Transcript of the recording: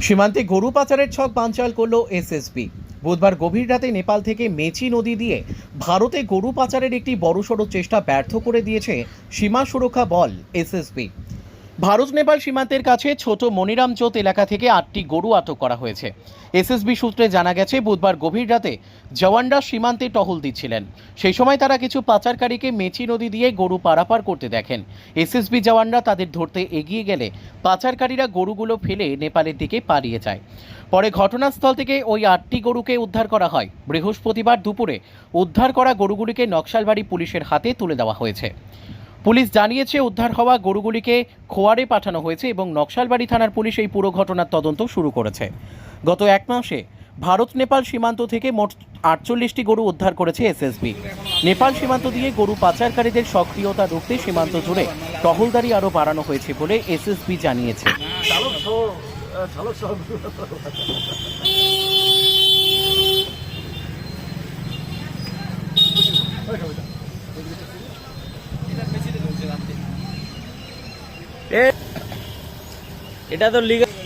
সীমান্তে গরু পাচারের ছক বানচাল করল এসএসবি বুধবার গভীর রাতে নেপাল থেকে মেচি নদী দিয়ে ভারতে গরু পাচারের একটি বড়সড় চেষ্টা ব্যর্থ করে দিয়েছে সীমা সুরক্ষা বল এসএসবি ভারত নেপাল সীমান্তের কাছে ছোট মনিরাম চোত এলাকা থেকে আটটি গরু আটক করা হয়েছে। এসএসবি সূত্রে জানা গেছে, বুধবার গভীর রাতে জওয়ানরা সীমান্তে টহল দিচ্ছিলেন। সেই সময় তারা কিছু পাচারকারীকে মেচি নদী দিয়ে গরু পারাপার করতে দেখেন। এসএসবি জওয়ানরা তাদের ধরতে এগিয়ে গেলে পাচারকারীরা গরুগুলো ফেলে নেপালের দিকে পালিয়ে যায়। পরে ঘটনাস্থল থেকে ওই আটটি গরুকে উদ্ধার করা হয়। বৃহস্পতিবার দুপুরে উদ্ধার করা গরুগুলিকে নকশালবাড়ি পুলিশের হাতে তুলে দেওয়া হয়েছে। পুলিশ জানিয়েছে উদ্ধার হওয়া গরুগুলিকে খোয়ারে পাঠানো হয়েছে এবং নকশালবাড়ি থানার পুলিশ এই পুরো ঘটনার তদন্ত শুরু করেছে। গত এক মাসে ভারত নেপাল সীমান্ত থেকে মোট আটচল্লিশটি গরু উদ্ধার করেছে এসএসবি। নেপাল সীমান্ত দিয়ে গরু পাচারকারীদের সক্রিয়তা রুখতে সীমান্ত জুড়ে টহলদারি আরও বাড়ানো হয়েছে বলে এসএসবি জানিয়েছে। সহ আহ, এটা তো লিগাল